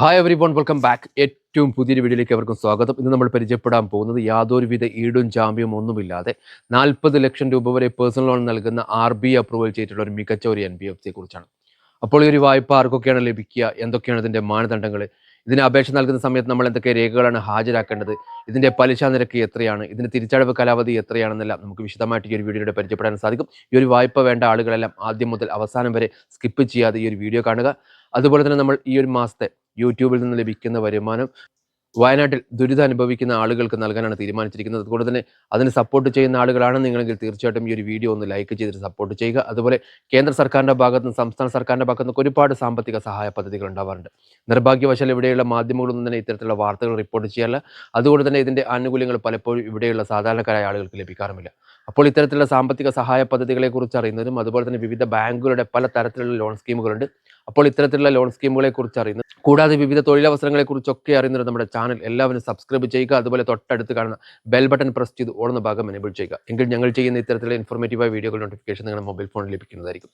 Hi everyone welcome back ഏറ്റവും പുതിയൊരു വീഡിയോയിലേക്ക് അവർക്കും സ്വാഗതം. ഇന്ന് നമ്മൾ പരിചയപ്പെടാൻ പോകുന്നത് യാതൊരുവിധ ഈടും ജാമ്യവും ഒന്നുമില്ലാതെ നാൽപ്പത് ലക്ഷം രൂപ വരെ പേഴ്സണൽ ലോൺ നൽകുന്ന ആർ ബി അപ്രൂവൽ ചെയ്തിട്ടുള്ള ഒരു മികച്ച ഒരു എൻ ബി എഫ് സിയെ കുറിച്ചാണ് അപ്പോൾ ഈ ഒരു വായ്പ ആർക്കൊക്കെയാണ് ലഭിക്കുക? എന്തൊക്കെയാണ് ഇതിന്റെ മാനദണ്ഡങ്ങൾ ഇതിന് അപേക്ഷ നൽകുന്ന സമയത്ത് നമ്മൾ എന്തൊക്കെ രേഖകളാണ് ഹാജരാക്കേണ്ടത്? ഇതിന്റെ പലിശ നിരക്ക് എത്രയാണ്? ഇതിന്റെ തിരിച്ചടവ് കാലാവധി എത്രയാണെന്നെല്ലാം നമുക്ക് വിശദമായിട്ട് ഈ ഒരു വീഡിയോയുടെ പരിചയപ്പെടാൻ സാധിക്കും. ഈ ഒരു വായ്പ വേണ്ട ആളുകളെല്ലാം ആദ്യം മുതൽ അവസാനം വരെ സ്കിപ്പ് ചെയ്യാതെ ഈ ഒരു വീഡിയോ കാണുക. അതുപോലെ തന്നെ നമ്മൾ ഈ ഒരു മാസത്തെ യൂട്യൂബിൽ നിന്ന് ലഭിക്കുന്ന വരുമാനം വയനാട്ടിൽ ദുരിതം അനുഭവിക്കുന്ന ആളുകൾക്ക് നൽകാനാണ് തീരുമാനിച്ചിരിക്കുന്നത്. അതുകൊണ്ട് തന്നെ അതിന് സപ്പോർട്ട് ചെയ്യുന്ന ആളുകളാണ് നിങ്ങളെങ്കിൽ തീർച്ചയായിട്ടും ഈ ഒരു വീഡിയോ ഒന്ന് ലൈക്ക് ചെയ്തിട്ട് സപ്പോർട്ട് ചെയ്യുക. അതുപോലെ കേന്ദ്ര സർക്കാരിന്റെ ഭാഗത്ത് നിന്ന് സംസ്ഥാന സർക്കാരിന്റെ ഭാഗത്ത് നിന്ന് ഒരുപാട് സാമ്പത്തിക സഹായ പദ്ധതികൾ ഉണ്ടാവാറുണ്ട്. നിർഭാഗ്യവശാൽ ഇവിടെയുള്ള മാധ്യമങ്ങളൊന്നും തന്നെ ഇത്തരത്തിലുള്ള വാർത്തകൾ റിപ്പോർട്ട് ചെയ്യാറില്ല. അതുകൊണ്ട് തന്നെ ഇതിന്റെ ആനുകൂല്യങ്ങൾ പലപ്പോഴും ഇവിടെയുള്ള സാധാരണക്കാരായ ആളുകൾക്ക് ലഭിക്കാറുമില്ല. അപ്പോൾ ഇത്തരത്തിലുള്ള സാമ്പത്തിക സഹായ പദ്ധതികളെ കുറിച്ച് അറിയുന്നതും അതുപോലെ തന്നെ വിവിധ ബാങ്കുകളുടെ പല തരത്തിലുള്ള ലോൺ സ്കീമുകളുണ്ട്. അപ്പോൾ ഇത്തരത്തിലുള്ള ലോൺ സ്കീമുകളെ കുറിച്ച് അറിയുന്നത് കൂടാതെ വിവിധ തൊഴിലവസരങ്ങളെ കുറിച്ചൊക്കെ അറിയുന്നത് നമ്മുടെ ചാനൽ എല്ലാവരും സബ്സ്ക്രൈബ് ചെയ്യുക അതുപോലെ തൊട്ടടുത്ത് കാണുന്ന ബെൽ ബട്ടൺ പ്രസ് ചെയ്ത് ഓടുന്ന ഭാഗം എനേബിൾ ചെയ്യുക. എങ്കിൽ ഞങ്ങൾ ചെയ്യുന്ന ഇത്തരത്തിലുള്ള ഇൻഫോർമേറ്റീവായ വീഡിയോകൾ നോട്ടിഫിക്കേഷൻ നിങ്ങളുടെ മൊബൈൽ ഫോണിൽ ലഭിക്കുന്നതായിരിക്കും.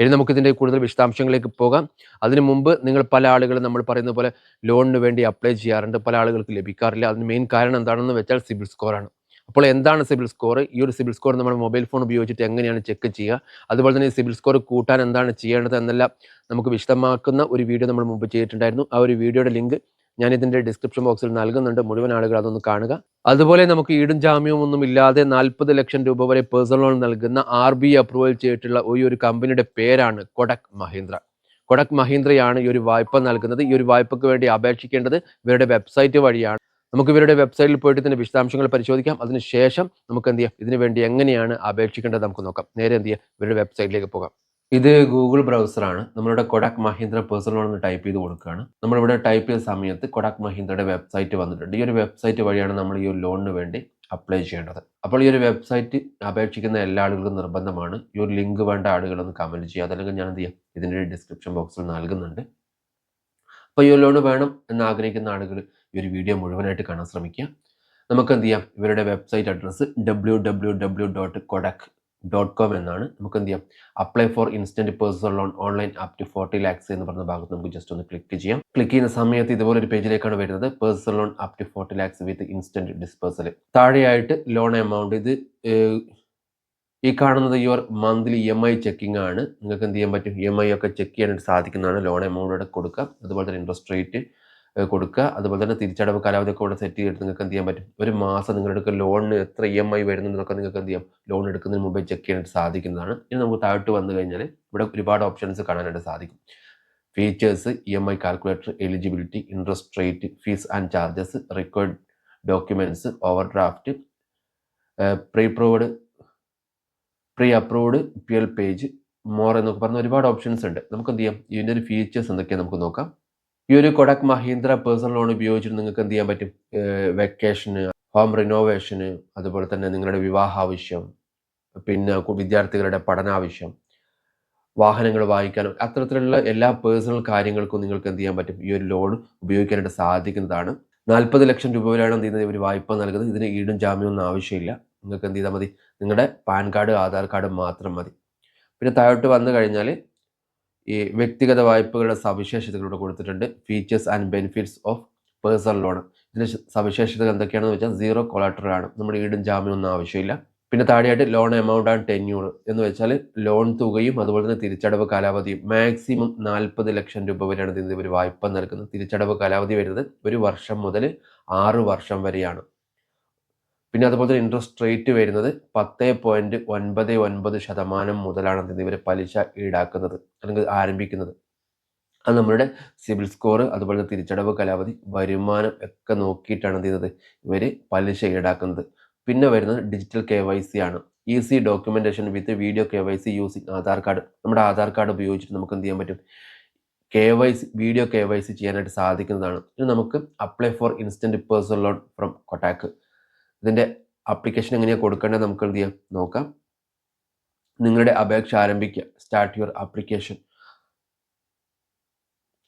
ഇനി നമുക്ക് ഇതിന്റെ കൂടുതൽ വിശദാംശങ്ങളിലേക്ക് പോകാം. അതിനു മുമ്പ് നിങ്ങൾ പല ആളുകളും നമ്മൾ പറയുന്ന പോലെ ലോണിന് വേണ്ടി അപ്ലൈ ചെയ്യാറുണ്ട്. പല ആളുകൾക്ക് ലഭിക്കാറില്ല. അതിന് മെയിൻ കാരണം എന്താണെന്ന് വെച്ചാൽ സിബിൽ സ്കോറാണ്. അപ്പോൾ എന്താണ് സിബിൽ സ്കോർ? ഈ ഒരു സിബിൽ സ്കോർ നമ്മൾ മൊബൈൽ ഫോൺ ഉപയോഗിച്ചിട്ട് എങ്ങനെയാണ് ചെക്ക് ചെയ്യുക? അതുപോലെ തന്നെ സിബിൽ സ്കോർ കൂട്ടാൻ എന്താണ് ചെയ്യേണ്ടത് എന്നെല്ലാം നമുക്ക് വിശദമാക്കുന്ന ഒരു വീഡിയോ നമ്മൾ മുമ്പ് ചെയ്തിട്ടുണ്ടായിരുന്നു. ആ ഒരു വീഡിയോയുടെ ലിങ്ക് ഞാൻ ഇതിന്റെ ഡിസ്ക്രിപ്ഷൻ ബോക്സിൽ നൽകുന്നുണ്ട്. മുഴുവൻ ആളുകൾ അതൊന്ന് കാണുക. അതുപോലെ നമുക്ക് ഈടും ജാമ്യവും ഒന്നും ഇല്ലാതെ നാൽപ്പത് ലക്ഷം രൂപ വരെ പേഴ്സണൽ ലോൺ നൽകുന്ന ആർ ബി അപ്രൂവൽ ചെയ്തിട്ടുള്ള ഈ ഒരു കമ്പനിയുടെ പേരാണ് കൊടക് മഹീന്ദ്ര. കൊടക് മഹീന്ദ്രയാണ് ഈ ഒരു വായ്പ നൽകുന്നത്. ഈ ഒരു വായ്പയ്ക്ക് വേണ്ടി അപേക്ഷിക്കേണ്ടത് ഇവരുടെ വെബ്സൈറ്റ് വഴിയാണ്. നമുക്ക് ഇവരുടെ വെബ്സൈറ്റിൽ പോയിട്ട് ഇതിന്റെ വിശദാംശങ്ങൾ പരിശോധിക്കാം. അതിനുശേഷം നമുക്ക് എന്ത് ചെയ്യാം? ഇതിനു വേണ്ടി എങ്ങനെയാണ് അപേക്ഷിക്കേണ്ടത് നമുക്ക് നോക്കാം. നേരെ എന്ത് ചെയ്യാം? ഇവരുടെ വെബ്സൈറ്റിലേക്ക് പോകാം. ഇത് ഗൂഗിൾ ബ്രൗസറാണ് നമ്മളുടെ കൊടാക് മഹീന്ദ്ര പേഴ്സണൽ ലോൺ എന്ന് ടൈപ്പ് ചെയ്ത് കൊടുക്കുകയാണ്. നമ്മളിവിടെ ടൈപ്പ് ചെയ്ത സമയത്ത് കൊടാക് മഹീന്ദ്രയുടെ വെബ്സൈറ്റ് വന്നിട്ടുണ്ട്. ഈ ഒരു വെബ്സൈറ്റ് വഴിയാണ് നമ്മൾ ഈ ഒരു ലോണിന് വേണ്ടി അപ്ലൈ ചെയ്യേണ്ടത്. അപ്പോൾ ഈ ഒരു വെബ്സൈറ്റ് അപേക്ഷിക്കുന്ന എല്ലാ ആളുകൾക്കും നിർബന്ധമാണ്. ഈ ഒരു ലിങ്ക് വേണ്ട ആളുകളൊന്ന് കമന്റ് ചെയ്യുക. അതല്ലെങ്കിൽ ഞാൻ എന്ത് ചെയ്യാം? ഇതിന്റെ ഡിസ്ക്രിപ്ഷൻ ബോക്സിൽ നൽകുന്നുണ്ട്. അപ്പോൾ ഈ ഒരു ലോൺ വേണം എന്ന് ആഗ്രഹിക്കുന്ന ആളുകൾ ഈ ഒരു വീഡിയോ മുഴുവനായിട്ട് കാണാൻ ശ്രമിക്കുക. നമുക്ക് എന്ത് ചെയ്യാം? ഇവരുടെ website address W W W dot Kotak dot com എന്നാണ്. നമുക്ക് എന്ത് ചെയ്യാം? Apply for instant personal loan online up to forty lakhs എന്ന് പറഞ്ഞ ഭാഗത്ത് നമുക്ക് ജസ്റ്റ് ഒന്ന് ക്ലിക്ക് ചെയ്യാം. ക്ലിക്ക് ചെയ്യുന്ന സമയത്ത് ഇതുപോലെ ഒരു പേജിലേക്കാണ് വരുന്നത്. Personal loan up to forty lakhs with instant disbursal താഴെയായിട്ട് ലോൺ എമൗണ്ട് ഇത് ഈ കാണുന്നത് your monthly E M I checking ആണ്. നിങ്ങൾക്ക് എന്ത് ചെയ്യാൻ പറ്റും? ഇ എം ഐ ഒക്കെ ചെക്ക് ചെയ്യാനായിട്ട് സാധിക്കുന്നതാണ്. ലോൺ എമൗണ്ട് ഇവിടെ കൊടുക്കുക. അതുപോലെ തന്നെ ഇൻട്രസ്റ്റ് റേറ്റ് കൊടുക്കുക. അതുപോലെ തന്നെ തിരിച്ചടവ് കാലാവധി ഒക്കെ ഇവിടെ സെറ്റ് ചെയ്തിട്ട് നിങ്ങൾക്ക് എന്ത് ചെയ്യാൻ പറ്റും? ഒരു മാസം നിങ്ങളുടെ ലോണിന് എത്ര ഇ എം ഐ വരുന്നുണ്ടെന്നൊക്കെ നിങ്ങൾക്ക് എന്ത് ചെയ്യാം? ലോൺ എടുക്കുന്നതിന് മുമ്പേ ചെക്ക് ചെയ്യാനായിട്ട് സാധിക്കുന്നതാണ്. ഇനി നമുക്ക് താഴോട്ട് വന്നു കഴിഞ്ഞാൽ ഇവിടെ ഒരുപാട് ഓപ്ഷൻസ് കാണാനായിട്ട് സാധിക്കും. Features E M I calculator eligibility interest rate fees and charges required documents overdraft pre proved pre approved P L page more എന്നൊക്കെ പറഞ്ഞ ഒരുപാട് ഓപ്ഷൻസ് ഉണ്ട്. നമുക്ക് എന്ത് ചെയ്യാം? ഇതിന്റെ ഒരു ഫീച്ചേഴ്സ് എന്തൊക്കെയാണ് നമുക്ക് നോക്കാം. ഈ ഒരു കൊടക് മഹീന്ദ്ര പേഴ്സണൽ ലോൺ ഉപയോഗിച്ചിട്ട് നിങ്ങൾക്ക് എന്ത് ചെയ്യാൻ പറ്റും? വെക്കേഷന് ഹോം റിനോവേഷന് അതുപോലെ തന്നെ നിങ്ങളുടെ വിവാഹ ആവശ്യം പിന്നെ വിദ്യാർത്ഥികളുടെ പഠനാവശ്യം വാഹനങ്ങൾ വാങ്ങിക്കാനും അത്തരത്തിലുള്ള എല്ലാ പേഴ്സണൽ കാര്യങ്ങൾക്കും നിങ്ങൾക്ക് എന്ത് ചെയ്യാൻ പറ്റും? ഈ ഒരു ലോൺ ഉപയോഗിക്കാനായിട്ട് സാധിക്കുന്നതാണ്. നാൽപ്പത് ലക്ഷം രൂപ വരെയാണ് എന്ത് ചെയ്യുന്നത്? ഒരു വായ്പ നൽകുന്നത്. ഇതിന് ഈടും ജാമ്യമൊന്നും ആവശ്യമില്ല. നിങ്ങൾക്ക് എന്ത് ചെയ്താൽ മതി. നിങ്ങളുടെ പാൻ കാർഡ് ആധാർ കാർഡ് മാത്രം മതി. പിന്നെ താഴോട്ട് വന്നു കഴിഞ്ഞാൽ ഈ വ്യക്തിഗത വായ്പകളുടെ സവിശേഷതകളോട് കൊടുത്തിട്ടുണ്ട്. Features and benefits of personal loan ഇതിന്റെ സവിശേഷതകൾ എന്തൊക്കെയാണെന്ന് വെച്ചാൽ സീറോ കൊളാറ്ററൽ ആണ്. നമ്മുടെ ഈടും ജാമ്യം ഒന്നും ആവശ്യമില്ല. പിന്നെ താഴെയായിട്ട് ലോൺ എമൗണ്ട് ആൻഡ് ടെന്യൂർ എന്ന് വെച്ചാൽ ലോൺ തുകയും അതുപോലെ തന്നെ തിരിച്ചടവ് കാലാവധിയും. മാക്സിമം നാൽപ്പത് ലക്ഷം രൂപ വരെയാണ് ഇതിന് ഒരു വായ്പ നൽകുന്നത്. തിരിച്ചടവ് കാലാവധി വരുന്നത് ഒരു വർഷം മുതൽ ആറ് വർഷം വരെയാണ്. പിന്നെ അതുപോലെ തന്നെ ഇൻട്രസ്റ്റ് റേറ്റ് വരുന്നത് പത്ത് പോയിന്റ് ഒൻപത് ഒൻപത് ശതമാനം മുതലാണ് ഇവർ പലിശ ഈടാക്കുന്നത് അല്ലെങ്കിൽ ആരംഭിക്കുന്നത്. അത് നമ്മളുടെ സിവിൽ സ്കോർ അതുപോലെ തിരിച്ചടവ് കാലാവധി വരുമാനം ഒക്കെ നോക്കിയിട്ടാണ് എന്ത് ചെയ്യുന്നത് ഇവർ പലിശ ഈടാക്കുന്നത്. പിന്നെ വരുന്നത് ഡിജിറ്റൽ കെ വൈ സി ആണ്. Easy documentation with video K Y C using Aadhaar card നമ്മുടെ ആധാർ കാർഡ് ഉപയോഗിച്ചിട്ട് നമുക്ക് എന്ത് ചെയ്യാൻ പറ്റും? K Y C video K Y C ചെയ്യാനായിട്ട് സാധിക്കുന്നതാണ്. ഇനി നമുക്ക് apply for instant personal loan from Kotak ഇതിന്റെ അപ്ലിക്കേഷൻ എങ്ങനെയാണ് കൊടുക്കേണ്ടത് നമുക്ക് എന്ത് ചെയ്യാം? നോക്കാം. നിങ്ങളുടെ അപേക്ഷ ആരംഭിക്കുക. സ്റ്റാർട്ട് യുവർ അപ്ലിക്കേഷൻ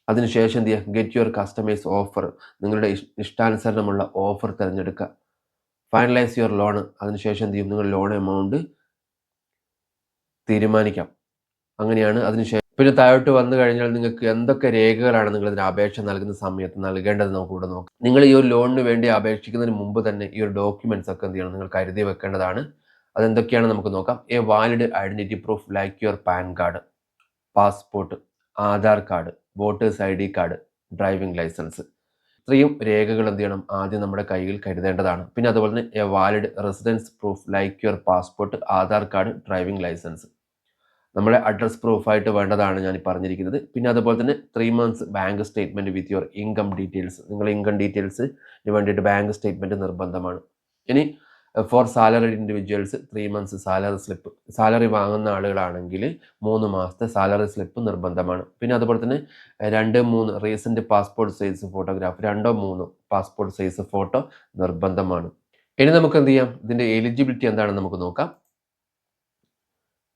അതിനുശേഷം എന്ത് ചെയ്യുക? ഗെറ്റ് യുവർ കസ്റ്റമൈസ് ഓഫർ നിങ്ങളുടെ ഇഷ്- ഇഷ്ടാനുസരണമുള്ള ഓഫർ തിരഞ്ഞെടുക്കുക. ഫൈനലൈസ് യുവർ ലോൺ അതിനുശേഷം എന്ത് ചെയ്യും? നിങ്ങൾ ലോൺ എമൗണ്ട് തീരുമാനിക്കാം. അങ്ങനെയാണ് അതിനുശേഷം പിന്നെ താഴോട്ട് വന്നു കഴിഞ്ഞാൽ നിങ്ങൾക്ക് എന്തൊക്കെ രേഖകളാണ് നിങ്ങൾ ഇതിന് അപേക്ഷ നൽകുന്ന സമയത്ത് നൽകേണ്ടത് നമുക്ക് ഇവിടെ നോക്കാം. നിങ്ങൾ ഈ ഒരു ലോണിന് വേണ്ടി അപേക്ഷിക്കുന്നതിന് മുമ്പ് തന്നെ ഈ ഒരു ഡോക്യുമെന്റ്സ് ഒക്കെ എന്ത് ചെയ്യണം നിങ്ങൾ കരുതി വെക്കേണ്ടതാണ്. അതെന്തൊക്കെയാണ് നമുക്ക് നോക്കാം. A valid identity proof like your PAN card passport Aadhaar card voter's I D card driving licence ഇത്രയും രേഖകൾ എന്ത് ചെയ്യണം? ആദ്യം നമ്മുടെ കയ്യിൽ കരുതേണ്ടതാണ്. പിന്നെ അതുപോലെ തന്നെ a valid residence proof like your passport Aadhaar card driving licence നമ്മളെ അഡ്രസ് പ്രൂഫായിട്ട് വേണ്ടതാണ് ഞാൻ പറഞ്ഞിരിക്കുന്നത്. പിന്നെ അതുപോലെ തന്നെ three months bank statement with your income details നിങ്ങളുടെ ഇൻകം ഡീറ്റെയിൽസിന് വേണ്ടിയിട്ട് ബാങ്ക് സ്റ്റേറ്റ്മെന്റ് നിർബന്ധമാണ്. ഇനി for salary individuals three months salary slip salary വാങ്ങുന്ന ആളുകളാണെങ്കിൽ മൂന്ന് മാസത്തെ സാലറി സ്ലിപ്പ് നിർബന്ധമാണ്. പിന്നെ അതുപോലെ തന്നെ രണ്ട് മൂന്ന് റീസെന്റ് പാസ്പോർട്ട് സൈസ് ഫോട്ടോഗ്രാഫ് രണ്ടോ മൂന്നോ പാസ്പോർട്ട് സൈസ് ഫോട്ടോ നിർബന്ധമാണ്. ഇനി നമുക്ക് എന്ത് ചെയ്യാം? ഇതിന്റെ എലിജിബിലിറ്റി എന്താണെന്ന് നമുക്ക് നോക്കാം.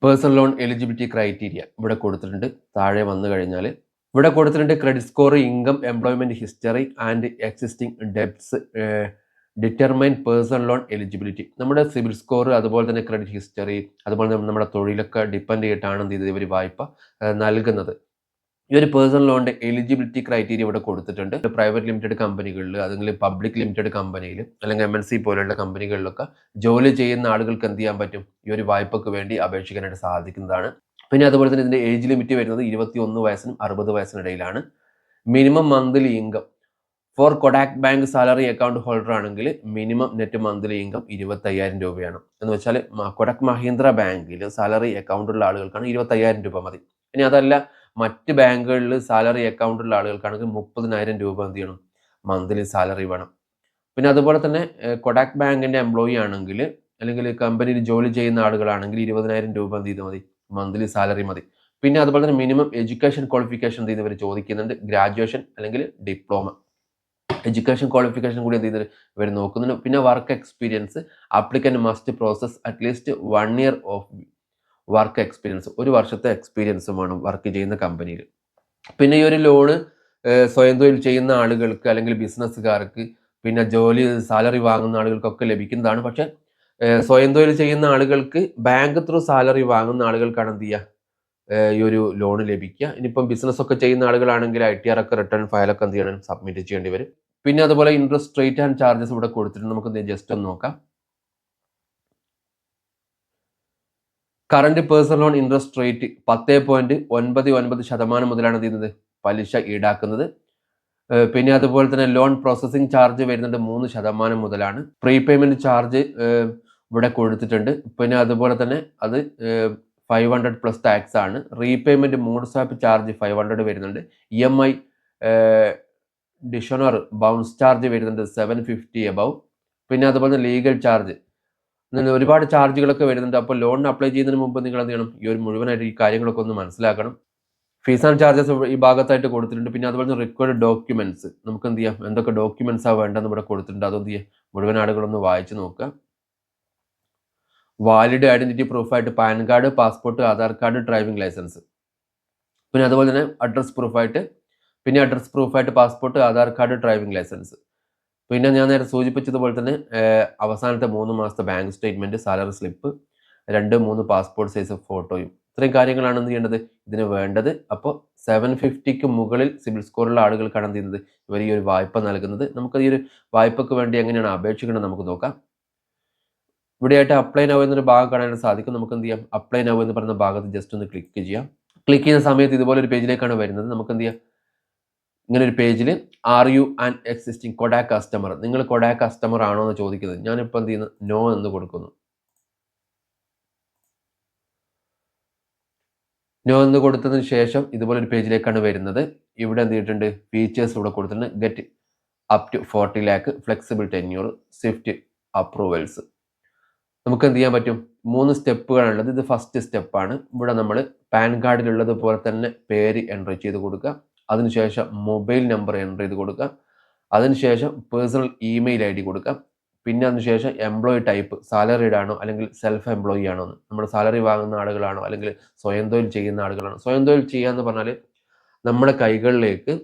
പേഴ്സണൽ ലോൺ എലിജിബിലിറ്റി ക്രൈറ്റീരിയ ഇവിടെ കൊടുത്തിട്ടുണ്ട്. താഴെ വന്നു കഴിഞ്ഞാൽ ഇവിടെ കൊടുത്തിട്ടുണ്ട് credit score income employment history and existing debts determine personal loan eligibility നമ്മുടെ സിവിൽ സ്കോർ അതുപോലെ തന്നെ ക്രെഡിറ്റ് ഹിസ്റ്ററി അതുപോലെ തന്നെ നമ്മുടെ തൊഴിലൊക്കെ ഡിപ്പെൻഡ് ചെയ്തിട്ടാണ് എന്ത് ചെയ്തത് ഇവർ വായ്പ നൽകുന്നത്. ഈ ഒരു പേഴ്സണൽ ലോണിന്റെ എലിജിബിലിറ്റി ക്രൈറ്റീരിയ ഇവിടെ കൊടുത്തിട്ടുണ്ട്. പ്രൈവറ്റ് ലിമിറ്റഡ് കമ്പനികളിൽ അല്ലെങ്കിൽ പബ്ലിക് ലിമിറ്റഡ് കമ്പനിയിൽ അല്ലെങ്കിൽ എം എൻ സി പോലെയുള്ള കമ്പനികളിലൊക്കെ ജോലി ചെയ്യുന്ന ആളുകൾക്ക് എന്ത് ചെയ്യാൻ പറ്റും? ഈ ഒരു വായ്പക്ക് വേണ്ടി അപേക്ഷിക്കാനായിട്ട് സാധിക്കുന്നതാണ്. പിന്നെ അതുപോലെ തന്നെ ഇതിന്റെ ഏജ് ലിമിറ്റ് വരുന്നത് ഇരുപത്തി ഒന്ന് വയസ്സിനും അറുപത് വയസ്സിനിടയിലാണ് minimum monthly income for Kotak bank salary account holder ആണെങ്കിൽ മിനിമം നെറ്റ് മന്ത്ലി ഇൻകം ഇരുപത്തയ്യായിരം രൂപയാണ്. എന്ന് വെച്ചാൽ കൊഡക് മഹീന്ദ്ര ബാങ്കിൽ സാലറി അക്കൗണ്ടുള്ള ആളുകൾക്കാണ് ഇരുപത്തയ്യായിരം രൂപ മതി. ഇനി അതല്ല മറ്റ് ബാങ്കുകളിൽ സാലറി അക്കൗണ്ടുള്ള ആളുകൾക്കാണെങ്കിൽ മുപ്പതിനായിരം രൂപ എന്ത് ചെയ്യണം? മന്ത്ലി സാലറി വേണം. പിന്നെ അതുപോലെ തന്നെ കൊഡാക് ബാങ്കിന്റെ എംപ്ലോയി ആണെങ്കിൽ അല്ലെങ്കിൽ കമ്പനിയിൽ ജോലി ചെയ്യുന്ന ആളുകളാണെങ്കിൽ ഇരുപതിനായിരം രൂപ എന്ത് ചെയ്താൽ മതി? മന്ത്ലി സാലറി മതി. പിന്നെ അതുപോലെ തന്നെ മിനിമം എഡ്യൂക്കേഷൻ ക്വാളിഫിക്കേഷൻ എന്ത് ചെയ്യുന്നവർ ചോദിക്കുന്നുണ്ട്. ഗ്രാജുവേഷൻ അല്ലെങ്കിൽ ഡിപ്ലോമ എഡ്യൂക്കേഷൻ ക്വാളിഫിക്കേഷൻ കൂടി എന്ത് ചെയ്യുന്നത് ഇവർ നോക്കുന്നുണ്ട്. പിന്നെ work experience applicant must process at least one year of work experience ഒരു വർഷത്തെ എക്സ്പീരിയൻസും വേണം വർക്ക് ചെയ്യുന്ന കമ്പനിയിൽ. പിന്നെ ഈ ഒരു ലോണ് സ്വയം തൊഴിൽ ചെയ്യുന്ന ആളുകൾക്ക് അല്ലെങ്കിൽ ബിസിനസ്സുകാർക്ക് പിന്നെ ജോലി സാലറി വാങ്ങുന്ന ആളുകൾക്കൊക്കെ ലഭിക്കുന്നതാണ്. പക്ഷെ സ്വയം തൊഴിൽ ചെയ്യുന്ന ആളുകൾക്ക് ബാങ്ക് ത്രൂ സാലറി വാങ്ങുന്ന ആളുകൾക്കാണ് എന്ത് ചെയ്യുക ഈ ഒരു ലോൺ ലഭിക്കുക. ഇനിയിപ്പം ബിസിനസ് ഒക്കെ ചെയ്യുന്ന ആളുകളാണെങ്കിൽ ഐ ടി ആർ ഒക്കെ റിട്ടേൺ ഫയലൊക്കെ എന്ത് ചെയ്യണം? സബ്മിറ്റ് ചെയ്യേണ്ടി വരും. പിന്നെ അതുപോലെ ഇൻട്രസ്റ്റ് റേറ്റ് ആൻഡ് ചാർജസ് ഇവിടെ കൊടുത്തിട്ടുണ്ട്. നമുക്ക് ജസ്റ്റ് ഒന്ന് നോക്കാം. Current personal loan interest rate പത്ത് പോയിന്റ് ഒൻപത് ഒൻപത് ശതമാനം മുതലാണ് എന്ത് ചെയ്യുന്നത്? പലിശ ഈടാക്കുന്നത്. പിന്നെ അതുപോലെ തന്നെ ലോൺ പ്രോസസ്സിംഗ് ചാർജ് വരുന്നത് മൂന്ന് ശതമാനം മുതലാണ്. പ്രീപേയ്മെന്റ് ചാർജ് ഇവിടെ കൊടുത്തിട്ടുണ്ട്. പിന്നെ അതുപോലെ തന്നെ അത് ഫൈവ് ഹൺഡ്രഡ് പ്ലസ് ടാക്സ് ആണ്. Repayment mode swap charge five hundred വരുന്നുണ്ട്. E M I dishonour bounce charge വരുന്നുണ്ട് സെവൻ ഫിഫ്റ്റി എബവ് പിന്നെ അതുപോലെ ലീഗൽ ചാർജ് ഒരുപാട് ചാർജുകളൊക്കെ വരുന്നുണ്ട്. അപ്പോൾ ലോൺ അപ്ലൈ ചെയ്യുന്നതിന് മുമ്പ് നിങ്ങൾ എന്ത് ചെയ്യണം? ഈ ഒരു മുഴുവനായിട്ട് ഈ കാര്യങ്ങളൊക്കെ ഒന്ന് മനസ്സിലാക്കണം. ഫീസ് ആൻഡ് ചാർജസ് ഈ ഭാഗത്തായിട്ട് കൊടുത്തിട്ടുണ്ട്. പിന്നെ അതുപോലെ തന്നെ റിക്വയർഡ് ഡോക്യുമെന്റ്സ് നമുക്ക് എന്ത് ചെയ്യാം? എന്തൊക്കെ ഡോക്യുമെന്റ്സ് ആ വേണ്ടെന്ന് ഇവിടെ കൊടുത്തിട്ടുണ്ട്. അതൊന്ന് ചെയ്യാം മുഴുവൻ ആളുകളൊന്ന് വായിച്ചു നോക്കുക. Valid identity പ്രൂഫായിട്ട് PAN card passport Aadhaar card driving licence പിന്നെ അതുപോലെ തന്നെ അഡ്രസ് പ്രൂഫായിട്ട് പിന്നെ address പ്രൂഫായിട്ട് passport Aadhaar card driving licence പിന്നെ ഞാൻ നേരത്തെ സൂചിപ്പിച്ചതുപോലെ തന്നെ അവസാനത്തെ മൂന്ന് മാസത്തെ ബാങ്ക് സ്റ്റേറ്റ്മെന്റ് സാലറി സ്ലിപ്പ് രണ്ട് മൂന്ന് പാസ്പോർട്ട് സൈസ് ഫോട്ടോയും ഇത്രയും കാര്യങ്ങളാണ് എന്ത് ചെയ്യേണ്ടത്? ഇതിന് വേണ്ടത് അപ്പോൾ സെവൻ ഫിഫ്റ്റിക്ക് മുകളിൽ സിവിൽ സ്കോറുള്ള ആളുകൾക്കാണ് എന്ത് ചെയ്യുന്നത്? ഇവർ ഈ ഒരു വായ്പ നൽകുന്നത്. നമുക്ക് ഈ ഒരു വായ്പക്ക് വേണ്ടി എങ്ങനെയാണ് അപേക്ഷിക്കേണ്ടത് നമുക്ക് നോക്കാം. ഇവിടെയായിട്ട് അപ്ലൈ നൗ എന്നൊരു ഭാഗം കാണാനായിട്ട് സാധിക്കും. നമുക്ക് എന്ത് ചെയ്യാം? അപ്ലൈ നൗ എന്ന് പറയുന്ന ഭാഗത്ത് ജസ്റ്റ് ഒന്ന് ക്ലിക്ക് ചെയ്യാം. ക്ലിക്ക് ചെയ്യുന്ന സമയത്ത് ഇതുപോലെ ഒരു പേജിലേക്കാണ് വരുന്നത്. നമുക്ക് എന്ത് ചെയ്യാം? ഇങ്ങനെ ഒരു പേജിൽ are you and existing Kodak customer നിങ്ങൾ കൊഡാക് കസ്റ്റമർ ആണോ എന്ന് ചോദിക്കുന്നത്. ഞാനിപ്പോൾ എന്ത് ചെയ്യുന്നു? നോ എന്ന് കൊടുക്കുന്നു. നോ എന്ന് കൊടുത്തതിന് ശേഷം ഇതുപോലെ ഒരു പേജിലേക്കാണ് വരുന്നത്. ഇവിടെ എന്ത് ചെയ്തിട്ടുണ്ട്? ഫീച്ചേഴ്സ് ഇവിടെ കൊടുത്തിട്ടുണ്ട്. Get up to forty lakh flexible tenure swift approvals നമുക്ക് എന്ത് ചെയ്യാൻ പറ്റും? മൂന്ന് സ്റ്റെപ്പുകളാണുള്ളത്. ഇത് ഫസ്റ്റ് സ്റ്റെപ്പാണ് ഇവിടെ നമ്മൾ പാൻ കാർഡിലുള്ളത് പോലെ തന്നെ പേര് എൻട്രി ചെയ്ത് കൊടുക്കുക. അതിനുശേഷം മൊബൈൽ നമ്പർ എന്റർ ചെയ്ത് കൊടുക്കുക അതിനുശേഷം പേഴ്സണൽ ഇമെയിൽ ഐ ഡി കൊടുക്കുക പിന്നെ അതിനുശേഷം എംപ്ലോയി ടൈപ്പ് സാലറീഡ് ആണോ അല്ലെങ്കിൽ സെൽഫ് എംപ്ലോയി ആണോ എന്ന്. നമ്മൾ സാലറി വാങ്ങുന്ന ആളുകളാണോ അല്ലെങ്കിൽ സ്വയം തൊഴിൽ ചെയ്യുന്ന ആളുകളാണോ. സ്വയം തൊഴിൽ ചെയ്യാന്ന് പറഞ്ഞാൽ നമ്മുടെ കൈകളിലേക്ക്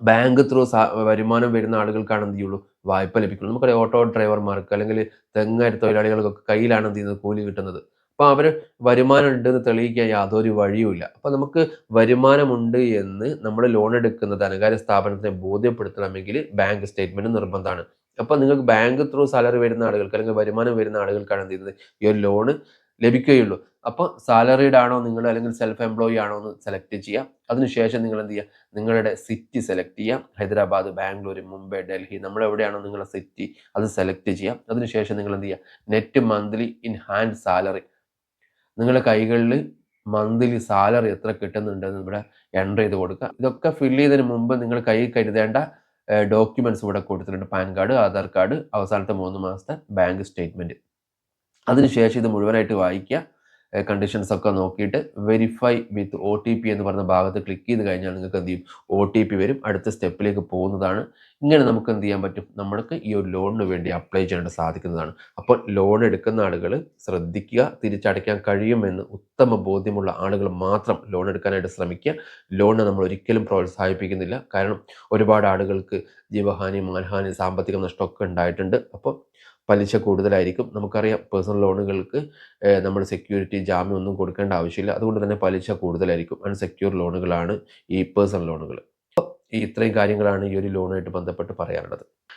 ബാങ്ക് ത്രൂ വരുമാനം വരുന്ന ആളുകൾക്കാണ് എന്ത് ചെയ്യുള്ളൂ? വായ്പ ലഭിക്കുള്ളൂ നമുക്കറിയാം ഓട്ടോ ഡ്രൈവർമാർക്ക് അല്ലെങ്കിൽ തെങ്ങാരി തൊഴിലാളികൾക്കൊക്കെ കയ്യിലാണ് എന്ത് ചെയ്യുന്നത്? കൂലി കിട്ടുന്നത്. അപ്പോൾ അവർ വരുമാനം ഉണ്ടെന്ന് തെളിയിക്കാൻ യാതൊരു വഴിയുമില്ല. അപ്പോൾ നമുക്ക് വരുമാനമുണ്ട് എന്ന് നമ്മൾ ലോൺ എടുക്കുന്ന ധനകാര്യ സ്ഥാപനത്തിനെ ബോധ്യപ്പെടുത്തണമെങ്കിൽ ബാങ്ക് സ്റ്റേറ്റ്മെന്റ് നിർബന്ധമാണ്. അപ്പോൾ നിങ്ങൾക്ക് ബാങ്ക് ത്രൂ സാലറി വരുന്ന ആളുകൾക്ക് അല്ലെങ്കിൽ വരുമാനം വരുന്ന ആളുകൾക്കാണ് എന്ത് ചെയ്യുന്നത്? ഈ ഒരു ലോണ് ലഭിക്കുകയുള്ളൂ. അപ്പോൾ സാലറീഡ് ആണോ നിങ്ങൾ അല്ലെങ്കിൽ സെൽഫ് എംപ്ലോയി ആണോ എന്ന് സെലക്ട് ചെയ്യാം. അതിനുശേഷം നിങ്ങൾ എന്ത് ചെയ്യുക നിങ്ങളുടെ സിറ്റി സെലക്ട് ചെയ്യാം. ഹൈദരാബാദ് ബാംഗ്ലൂർ മുംബൈ ഡൽഹി നമ്മൾ എവിടെയാണോ നിങ്ങളുടെ സിറ്റി അത് സെലക്ട് ചെയ്യാം. അതിനുശേഷം നിങ്ങൾ എന്ത് ചെയ്യുക net monthly in hand salary നിങ്ങളുടെ കൈകളിൽ മന്ത്ലി സാലറി എത്ര കിട്ടുന്നുണ്ടെന്ന് ഇവിടെ എന്റർ ചെയ്ത് കൊടുക്കുക. ഇതൊക്കെ ഫില്ല് ചെയ്തതിന് മുമ്പ് നിങ്ങൾ കയ്യിൽ കരുതേണ്ട ഡോക്യുമെന്റ്സ് ഇവിടെ കൊടുത്തിട്ടുണ്ട്. പാൻ കാർഡ് ആധാർ കാർഡ് അവസാനത്തെ മൂന്ന് മാസത്തെ ബാങ്ക് സ്റ്റേറ്റ്മെന്റ് അതിനുശേഷം ഇത് മുഴുവനായിട്ട് വായിക്കുക. കണ്ടീഷൻസ് ഒക്കെ നോക്കിയിട്ട് verify with O T P എന്ന് പറഞ്ഞ ഭാഗത്ത് ക്ലിക്ക് ചെയ്ത് കഴിഞ്ഞാൽ നിങ്ങൾക്ക് എന്ത് ചെയ്യും? ഒ ടി പി വരും. അടുത്ത സ്റ്റെപ്പിലേക്ക് പോകുന്നതാണ്. ഇങ്ങനെ നമുക്ക് എന്ത് ചെയ്യാൻ പറ്റും? നമ്മൾക്ക് ഈ ഒരു ലോണിന് വേണ്ടി അപ്ലൈ ചെയ്യേണ്ട സാധിക്കുന്നതാണ്. അപ്പോൾ ലോൺ എടുക്കുന്ന ആളുകൾ ശ്രദ്ധിക്കുക തിരിച്ചടയ്ക്കാൻ കഴിയുമെന്ന് ഉത്തമ ബോധ്യമുള്ള ആളുകൾ മാത്രം ലോൺ എടുക്കാനായിട്ട് ശ്രമിക്കുക. ലോണിനെ നമ്മൾ ഒരിക്കലും പ്രോത്സാഹിപ്പിക്കുന്നില്ല. കാരണം ഒരുപാട് ആളുകൾക്ക് ജീവഹാനി മാനഹാനി സാമ്പത്തിക നഷ്ടമൊക്കെ ഉണ്ടായിട്ടുണ്ട്. അപ്പോൾ പലിശ കൂടുതലായിരിക്കും. നമുക്കറിയാം പേഴ്സണൽ ലോണുകൾക്ക് നമ്മൾ സെക്യൂരിറ്റി ജാമ്യം ഒന്നും കൊടുക്കേണ്ട ആവശ്യമില്ല. അതുകൊണ്ട് തന്നെ പലിശ കൂടുതലായിരിക്കും. അൺസെക്യൂർ ലോണുകളാണ് ഈ പേഴ്സണൽ ലോണുകൾ ഈ ഇത്രയും കാര്യങ്ങളാണ് ഈ ഒരു ലോണുമായിട്ട് ബന്ധപ്പെട്ട് പറയാനുള്ളത്.